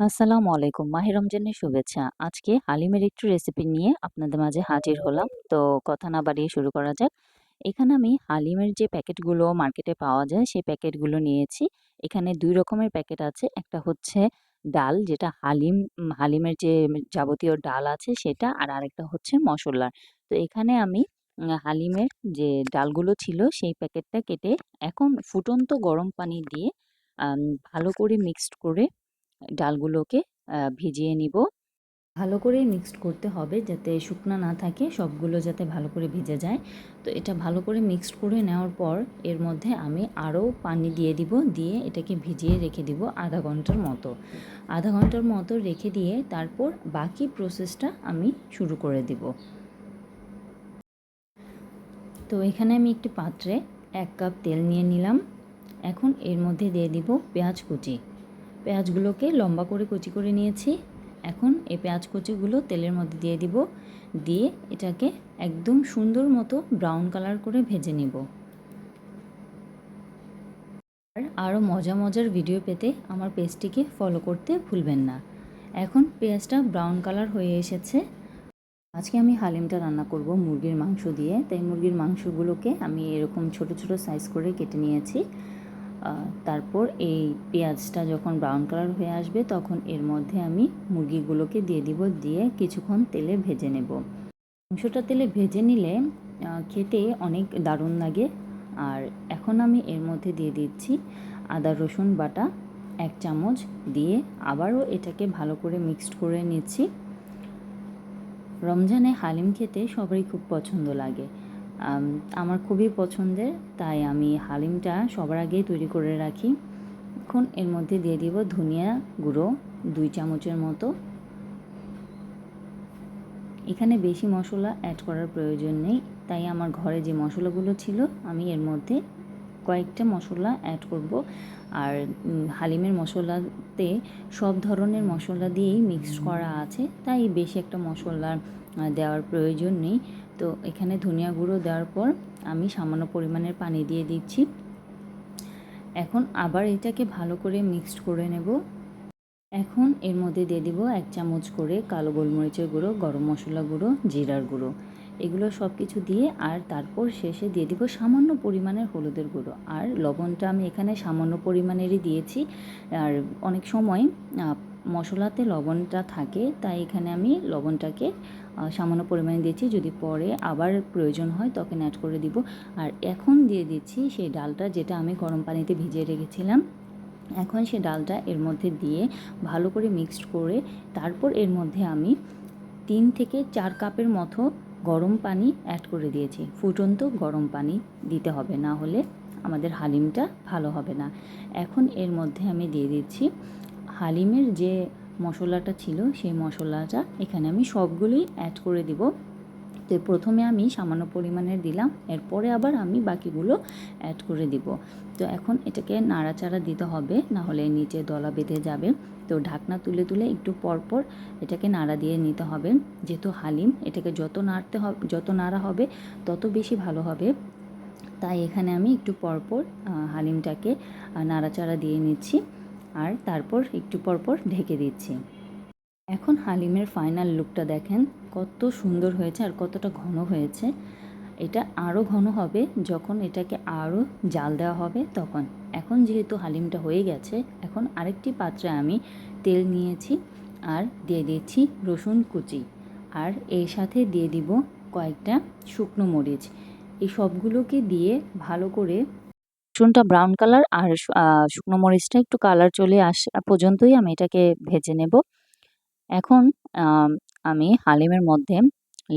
আসসালামু আলাইকুম। মাহে রমজানের শুভেচ্ছা। আজকে হালিমের একটু রেসিপি নিয়ে আপনাদের মাঝে হাজির হলাম। তো কথা না বাড়িয়ে শুরু করা যাক। এখানে আমি হালিমের যে প্যাকেটগুলো মার্কেটে পাওয়া যায়, সেই প্যাকেটগুলো নিয়েছি। এখানে দুই রকমের প্যাকেট আছে। একটা হচ্ছে ডাল, যেটা হালিম হালিমের যে যাবতীয় ডাল আছে সেটা, আর আরেকটা হচ্ছে মশলার তো এখানে আমি হালিমের যে ডালগুলো ছিল, সেই প্যাকেটটা কেটে এখন ফুটন্ত গরম পানি দিয়ে ভালো করে মিক্সড করে ডালগুলোকে ভিজিয়ে নিব। ভালো করে মিক্সড করতে হবে যাতে শুকনা না থাকে, সবগুলো যাতে ভালো করে ভিজে যায়। তো এটা ভালো করে মিক্সড করে নেওয়ার পর, এর মধ্যে আমি আরও পানি দিয়ে দিব। দিয়ে এটাকে ভিজিয়ে রেখে দিব আধা ঘণ্টার মতো। আধা ঘণ্টার মতো রেখে দিয়ে তারপর বাকি প্রসেসটা আমি শুরু করে দিব। তো এখানে আমি একটি পাত্রে এক কাপ তেল নিয়ে নিলাম। এখন এর মধ্যে দিয়ে দিব পেঁয়াজ কুচি। পেঁয়াজগুলোকে লম্বা করে কুচি করে নিয়েছি। এখন এই পেঁয়াজ কুচিগুলো তেলের মধ্যে দিয়ে দিব। দিয়ে এটাকে একদম সুন্দর মতো ব্রাউন কালার করে ভেজে নিব। আর আরও মজা মজার ভিডিও পেতে আমার পেজটিকে ফলো করতে ভুলবেন না। এখন পেঁয়াজটা ব্রাউন কালার হয়ে এসেছে। আজকে আমি হালিমটা রান্না করব মুরগির মাংস দিয়ে। তাই মুরগির মাংসগুলোকে আমি এরকম ছোট ছোট সাইজ করে কেটে নিয়েছি। তারপর এই পেঁয়াজটা যখন ব্রাউন কালার হয়ে আসবে, তখন এর মধ্যে আমি মুরগিগুলোকে দিয়ে দিব, দিয়ে কিছুক্ষণ তেলে ভেজে নেব। মাংসটা তেলে ভেজে নিলে খেতে অনেক দারুণ লাগে। আর এখন আমি এর মধ্যে দিয়ে দিচ্ছি আদা, রসুন বাটা এক চামচ, দিয়ে আবারও এটাকে ভালো করে মিক্সড করে নিচ্ছি। রমজানে হালিম খেতে সবারই খুব পছন্দ লাগে। আমার খুবই পছন্দের, তাই আমি হালিমটা সবার আগেই তৈরি করে রাখি। এখন এর মধ্যে দিয়ে দিব ধনিয়া গুঁড়ো, দুই চামচের মতো। এখানে বেশি মশলা অ্যাড করার প্রয়োজন নেই, তাই আমার ঘরে যে মশলাগুলো ছিল, আমি এর মধ্যে কয়েকটা মশলা অ্যাড করব। আর হালিমের মশলাতে সব ধরনের মশলা দিয়েই মিক্স করা আছে, তাই বেশি একটা মশলা দেওয়ার প্রয়োজন নেই। তো এখানে ধনিয়া গুঁড়ো দেওয়ার পর আমি সামান্য পরিমাণের পানি দিয়ে দিচ্ছি। এখন আবার এটাকে ভালো করে মিক্সড করে নেব। এখন এর মধ্যে দিয়ে দিব এক চামচ করে কালো গোলমরিচের গুঁড়ো, গরম মশলা গুঁড়ো, জিরার গুঁড়ো। এগুলো সব কিছু দিয়ে আর তারপর শেষে দিয়ে দিব সামান্য পরিমাণের হলুদের গুঁড়ো। আর লবণটা আমি এখানে সামান্য পরিমাণেরই দিয়েছি। আর অনেক সময় মশলাতে লবণটা থাকে, তাই এখানে আমি লবণটাকে সামান্য পরিমাণে দিয়েছি। যদি পরে আবার প্রয়োজন হয় তখন অ্যাড করে দিব। আর এখন দিয়ে দিচ্ছি সেই ডালটা যেটা আমি গরম পানিতে ভিজিয়ে রেখেছিলাম। এখন সে ডালটা এর মধ্যে দিয়ে ভালো করে মিক্সড করে, তারপর এর মধ্যে আমি তিন থেকে চার কাপের মতো গরম পানি অ্যাড করে দিয়েছি। ফুটন্ত গরম পানি দিতে হবে, না হলে আমাদের হালিমটা ভালো হবে না। এখন এর মধ্যে আমি দিয়ে দিচ্ছি হালিমের যে মশলাটা ছিল, সেই মশলাটা এখানে আমি সবগুলোই অ্যাড করে দিব। তো প্রথমে আমি সামান্য পরিমাণের দিলাম, এরপরে আবার আমি বাকিগুলো অ্যাড করে দিব। তো এখন এটাকে নাড়াচাড়া দিতে হবে, না হলে নিচে দলা বেঁধে যাবে। তো ঢাকনা তুলে তুলে একটু পরপর এটাকে নাড়া দিয়ে নিতে হবে। যেহেতু হালিম এটাকে যত নাড়তে হবে, যত নাড়া হবে, তত বেশি ভালো হবে। তাই এখানে আমি একটু পরপর হালিমটাকে নাড়াচাড়া দিয়ে নিচ্ছি। আর তারপর একটু পরপর ঢেকে দিচ্ছি। এখন হালিমের ফাইনাল লুকটা দেখেন, কত সুন্দর হয়েছে আর কতটা ঘন হয়েছে। এটা আরও ঘন হবে যখন এটাকে আরও জাল দেওয়া হবে তখন। এখন যেহেতু হালিমটা হয়ে গেছে, এখন আরেকটি পাত্রে আমি তেল নিয়েছি আর দিয়ে দিয়েছি রসুন কুচি। আর এর সাথে দিয়ে দিব কয়েকটা শুকনো মরিচ। এই সবগুলোকে দিয়ে ভালো করে রসুনটা ব্রাউন কালার আর শুকনো মরিচটা একটু কালার চলে আসা, পর্যন্তই আমি এটাকে ভেজে নেব। এখন আমি হালিমের মধ্যে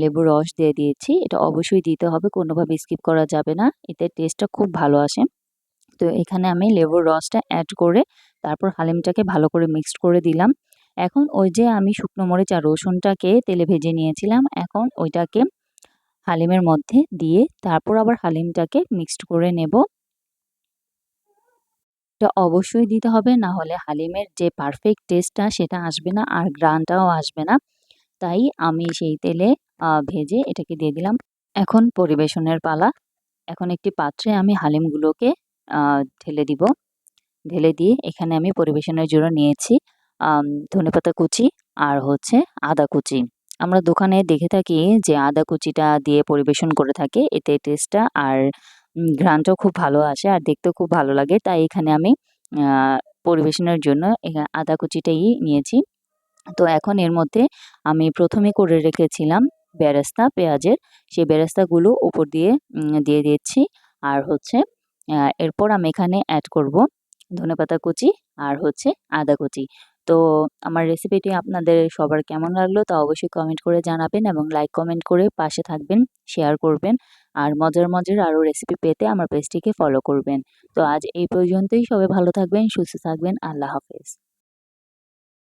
লেবুর রস দিয়ে দিয়েছি। এটা অবশ্যই দিতে হবে, কোনোভাবে স্কিপ করা যাবে না। এতে টেস্টটা খুব ভালো আসে। তো এখানে আমি লেবুর রসটা অ্যাড করে তারপর হালিমটাকে ভালো করে মিক্সড করে দিলাম। এখন ওই যে আমি শুকনো মরিচ আর রসুনটাকে তেলে ভেজে নিয়েছিলাম, এখন ওইটাকে হালিমের মধ্যে দিয়ে তারপর আবার হালিমটাকে মিক্সড করে নেব। এটা অবশ্যই দিতে হবে, না হলে হালিমের যে পারফেক্ট টেস্টটা সেটা আসবে না আর গ্রানটাও আসবে না। তাই আমি সেই তেলে ভেজে এটাকে দিয়ে দিলাম। এখন পরিবেশনের পালা। এখন একটি পাত্রে আমি হালিমগুলোকে ঢেলে দিব। ঢেলে দিয়ে এখানে আমি পরিবেশনের জন্য নিয়েছি ধনেপাতা কুচি আর হচ্ছে আদা কুচি। আমরা দোকানে দেখে থাকি যে আদা কুচিটা দিয়ে পরিবেশন করে থাকে, এতে টেস্টটা আর ঘ্রাণটাও খুব ভালো আসে আর দেখতেও খুব ভালো লাগে। তাই এখানে আমি পরিবেশনের জন্য আদা কুচিটাই নিয়েছি। তো এখন এর মধ্যে আমি প্রথমে করে রেখেছিলাম বেরেস্তা, পেঁয়াজের। সেই বেরেস্তাগুলো উপর দিয়ে দিয়ে দিচ্ছি। আর হচ্ছে এরপর আমি এখানে অ্যাড করব ধনেপাতা কুচি আর হচ্ছে আদা কুচি। তো আমার রেসিপিটি আপনাদের সবার কেমন লাগল তা অবশ্যই কমেন্ট করে জানাবেন এবং লাইক কমেন্ট করে পাশে থাকবেন শেয়ার করবেন। আর মজার মজার আরও রেসিপি পেতে আমার পেজটিকে ফলো করবেন। তো আজ এই পর্যন্তই। সবাই ভালো থাকবেন, সুস্থ থাকবেন। আল্লাহ হাফেজ।